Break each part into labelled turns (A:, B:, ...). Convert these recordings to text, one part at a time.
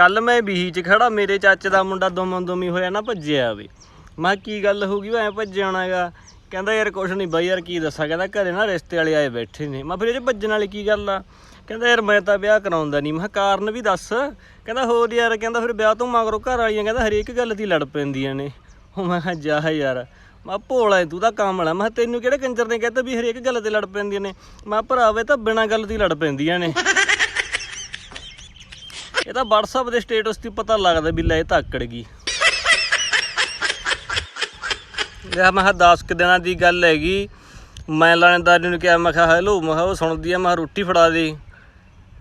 A: ਕੱਲ ਮੈਂ ਬੀਹੀ 'ਚ ਖੜਾ, ਮੇਰੇ ਚਾਚੇ ਦਾ ਮੁੰਡਾ ਦੋਮਨ ਦੋਮੀ ਹੋਇਆ, ਨਾ ਭੱਜਿਆ ਵੇ। ਮੈਂ ਕਿਹਾ, ਕੀ ਗੱਲ ਹੋ ਗਈ ਐ ਭੱਜਿਆ ਹੋਣਾਗਾ ਕਹਿੰਦਾ, ਯਾਰ ਕੁਛ ਨਹੀਂ ਬਾਈ, ਯਾਰ ਕੀ ਦੱਸਾਂ? ਕਹਿੰਦਾ, ਘਰੇ ਨਾ ਰਿਸ਼ਤੇ ਵਾਲੇ ਆਏ ਬੈਠੇ ਨੇ। ਮੈਂ ਫਿਰ ਇਹ 'ਚ ਭੱਜਣ ਵਾਲੀ ਕੀ ਗੱਲ ਆ? ਕਹਿੰਦਾ, ਯਾਰ ਮੈਂ ਤਾਂ ਵਿਆਹ ਕਰਾਉਂਦਾ ਨਹੀਂ ਮੈਂ ਕਿਹਾ, ਕਾਰਨ ਵੀ ਦੱਸ। ਕਹਿੰਦਾ, ਹੋਰ ਯਾਰ, ਕਹਿੰਦਾ, ਫਿਰ ਵਿਆਹ ਤੋਂ ਮਗਰੋਂ ਘਰ ਵਾਲੀਆਂ, ਕਹਿੰਦਾ, ਹਰੇਕ ਗੱਲ ਦੀ ਲੜ ਪੈਂਦੀਆਂ ਨੇ। ਉਹ ਮੈਂ ਕਿਹਾ, ਜਾ ਯਾਰ। ਮੈਂ ਭੋਲਾ ਤੂੰ ਤਾਂ ਕਾਮਲਾ ਮੈਂ ਕਿਹਾ, ਤੈਨੂੰ ਕਿਹੜੇ ਕੰਜਰ ਨੇ ਕਹਿੰਦਾ ਵੀ ਹਰੇਕ ਗੱਲ ਤੇ ਲੜ ਪੈਂਦੀਆਂ ਨੇ? ਮੈਂ ਭਰਾਵੇ, ਤਾਂ ਬਿਨਾਂ ਗੱਲ ਦੀ ਲੜ ਪੈਂਦੀਆਂ ਨੇ। ਇਹ ਤਾਂ WhatsApp ਦੇ ਸਟੇਟਸ ਤੇ ਪਤਾ ਲੱਗਦਾ ਵੀ ਲੈ ਤਾਂ ਆਕੜ ਗਈ। ਇਹ ਮੈਂ ਕਿਹਾ 10 ਕੁ ਦਿਨਾਂ ਦੀ ਗੱਲ ਹੈਗੀ। ਮੈਂ ਲਾਣੇਦਾਰ ਨੂੰ ਕਿਹਾ, ਮੈਂ ਕਿਹਾ, ਹੈਲੋ, ਮੈਂ ਕਿਹਾ, ਉਹ ਸੁਣਦੀ ਆ। ਮੈਂ ਕਿਹਾ, ਰੋਟੀ ਫੜਾ ਦੇ।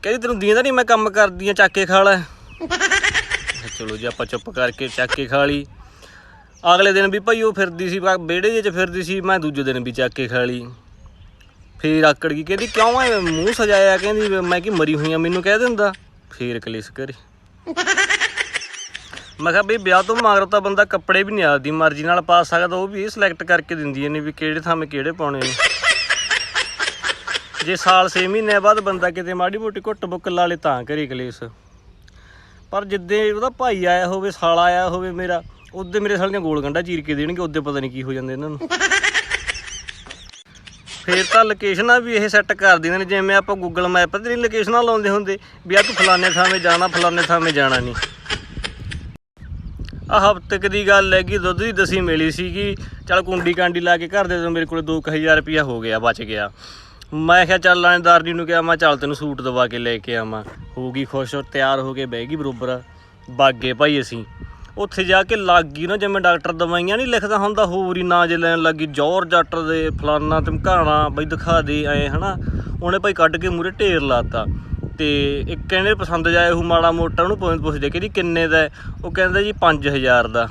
A: ਕਹਿੰਦੀ, ਤੈਨੂੰ ਦੀਂਦਾ ਨਹੀਂ ਮੈਂ ਕੰਮ ਕਰਦੀ ਆ ਚੱਕ ਕੇ ਖਾ ਲੈ। ਮੈਂ ਕਿਹਾ, ਚਲੋ ਜੀ, ਆਪਾਂ ਚੁੱਪ ਕਰਕੇ ਚੱਕ ਕੇ ਖਾ ਲਈ। ਅਗਲੇ ਦਿਨ ਵੀ ਭਾਈ ਉਹ ਫਿਰਦੀ ਸੀ ਵਿਹੜੇ ਜਿਹੇ 'ਚ ਫਿਰਦੀ ਸੀ, ਮੈਂ ਦੂਜੇ ਦਿਨ ਵੀ ਚੱਕ ਕੇ ਖਾ ਲਈ। ਫੇਰ ਆਕੜ ਗਈ। ਕਹਿੰਦੀ, ਕਿਉਂ ਐ ਮੂੰਹ ਸਜਾਇਆ? ਕਹਿੰਦੀ, ਮੈਂ ਕਿ ਮਰੀ ਹੋਈ ਆ, ਮੈਨੂੰ ਕਹਿ ਦਿੰਦਾ। ਫੇਰ ਕਲੇਸ਼ ਕਰੀ। ਮੈਂ ਕਿਹਾ ਵੀ ਵਿਆਹ ਤੋਂ ਮਗਰੋਂ ਤਾਂ ਬੰਦਾ ਕੱਪੜੇ ਵੀ ਨਹੀਂ ਆਪਦੀ ਮਰਜ਼ੀ ਨਾਲ ਪਾ ਸਕਦਾ, ਉਹ ਵੀ ਇਹ ਸਿਲੈਕਟ ਕਰਕੇ ਦਿੰਦੀਆਂ ਨੇ ਵੀ ਕਿਹੜੇ ਥਾਂ ਕਿਹੜੇ ਪਾਉਣੇ ਨੇ। ਜੇ ਸਾਲ 6 ਮਹੀਨੇ ਬਾਅਦ ਬੰਦਾ ਕਿਤੇ ਮਾੜੀ ਮੋਟੀ ਘੁੱਟ ਬੁੱਕ ਲਾ ਲੇ ਤਾਂ ਕਰੀ ਕਲੇਸ਼। ਪਰ ਜਿੱਦੇ ਉਹਦਾ ਭਾਈ ਆਇਆ ਹੋਵੇ, ਸਾਲਾ ਆਇਆ ਹੋਵੇ ਮੇਰਾ, ਉਹਦੇ ਮੇਰੇ ਸਾਲ ਦੀਆਂ ਗੋਲ ਗੰਡਾ ਚੀਰ ਕੇ ਦੇਣਗੇ, ਉਹਦੇ ਪਤਾ ਨਹੀਂ ਕੀ ਹੋ ਜਾਂਦੇ ਇਹਨਾਂ ਨੂੰ। ਫੇਰ ਤਾਂ ਲੋਕੇਸ਼ਨਾਂ ਵੀ ਇਹ ਸੈੱਟ ਕਰ ਦਿੰਦੇ ਨੇ, ਜਿਵੇਂ ਆਪਾਂ ਗੂਗਲ ਮੈਪ ਤੇ ਨਹੀਂ ਲੋਕੇਸ਼ਨਾਂ ਲਾਉਂਦੇ ਹੁੰਦੇ, ਵੀ ਆ ਤੂੰ ਫਲਾਣੇ ਥਾਵੇਂ ਜਾਣਾ, ਫਲਾਣੇ ਥਾਵੇਂ ਜਾਣਾ ਨਹੀਂ। ਆ ਹਫ਼ਤੇ ਦੀ ਗੱਲ ਹੈਗੀ, ਦੁੱਧ ਦੀ ਦਸੀ ਮਿਲੀ ਸੀਗੀ, ਚੱਲ ਕੁੰਡੀ ਕਾਂਡੀ ਲਾ ਕੇ ਘਰ ਦੇ ਤੋਂ ਮੇਰੇ ਕੋਲ 2000 ਰੁਪਇਆ ਹੋ ਗਿਆ, ਬਚ ਗਿਆ। ਮੈਂ ਕਿਹਾ ਚੱਲ ਲਾਣੇਦਾਰ ਜੀ ਨੂੰ ਕਿਹਾ, ਮੈਂ ਚੱਲ ਤੈਨੂੰ ਸੂਟ ਦਵਾ ਕੇ ਲੈ ਕੇ ਆਵਾਂ। ਹੋ ਗਈ ਖੁਸ਼ ਔਰ ਤਿਆਰ ਹੋ ਕੇ ਬਹਿ ਗਈ ਬਰੋਬਰ। ਬਾਗੇ ਭਾਈ ਅਸੀਂ। ਉੱਥੇ ਜਾ ਕੇ ਲੱਗ ਗਈ ਨਾ ਜਿਵੇਂ ਡਾਕਟਰ ਦਵਾਈਆਂ ਨਹੀਂ ਲਿਖਦਾ ਹੁੰਦਾ ਹੋਰ ਹੀ ਨਾ ਜੇ ਲੈਣ ਲੱਗੀ ਜੋਰ ਜੱਟ ਦੇ ਫਲਾਨਾ ਧਮਕਾਣਾ ਬਈ ਦਿਖਾ ਦੇ ਐ ਹਨਾ। ਉਹਨੇ ਭਾਈ ਕੱਢ ਕੇ ਮੂਰੇ ਢੇਰ ਲਾਤਾ। ਤੇ ਇੱਕ ਕਹਿੰਦੇ ਪਸੰਦ ਜਾਏ ਉਹ ਮਾੜਾ ਮੋਟਾ ਉਹਨੂੰ ਪੁੱਛ ਪੁੱਛਦੇ ਕਹਿੰਦੀ ਕਿੰਨੇ ਦਾ? ਉਹ ਕਹਿੰਦਾ ਜੀ 5000 ਦਾ।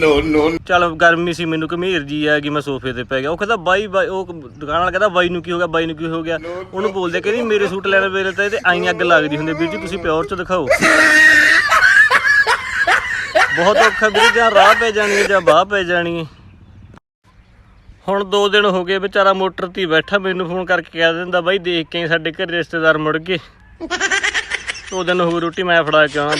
B: No, no,
A: ਚੱਲ ਗਰਮੀ ਸੀ ਮੈਨੂੰ ਘਮੀਰ ਜੀ ਆ ਕਿ ਮੈਂ ਸੋਫੇ ਤੇ ਪੈ ਗਿਆ। ਉਹ ਕਹਿੰਦਾ ਬਾਈ ਬਾਈ ਉਹ ਦੁਕਾਨ ਵਾਲਾ ਕਹਿੰਦਾ ਬਾਈ ਨੂੰ ਕੀ ਹੋ ਗਿਆ ਬਾਈ ਨੂੰ ਕੀ ਹੋ ਗਿਆ? ਉਹਨੂੰ ਬੋਲਦੇ ਕਹਿੰਦੀ ਮੇਰੇ ਸੂਟ ਲੈਣ ਵੇਲੇ ਤਾਂ ਇਹਦੇ ਆਈ ਅੱਗ ਲੱਗਦੀ ਹੁੰਦੀ ਵੀਰ ਜੀ ਤੁਸੀਂ ਪਿਓਰ ਚ ਦਿਖਾਓ। ਬਹੁਤ ਔਖਾ ਵੀਰ, ਜਾਂ ਰਾਹ ਪੈ ਜਾਣੀ ਹੈ ਜਾਂ ਬਾਹ ਪੈ ਜਾਣੀ ਹੈ। ਹੁਣ 2 ਦਿਨ ਹੋ ਗਏ ਵਿਚਾਰਾ ਮੋਟਰ ਤੇ ਬੈਠਾ, ਮੈਨੂੰ ਫੋਨ ਕਰਕੇ ਕਹਿ ਦਿੰਦਾ, ਬਾਈ ਦੇਖ ਕੇ ਸਾਡੇ ਘਰ ਰਿਸ਼ਤੇਦਾਰ ਮੁੜ ਗਏ। ਦੋ ਦਿਨ ਹੋ ਗਏ ਰੋਟੀ ਮੈਂ ਫੜਾ ਕੇ ਆਉਣਾ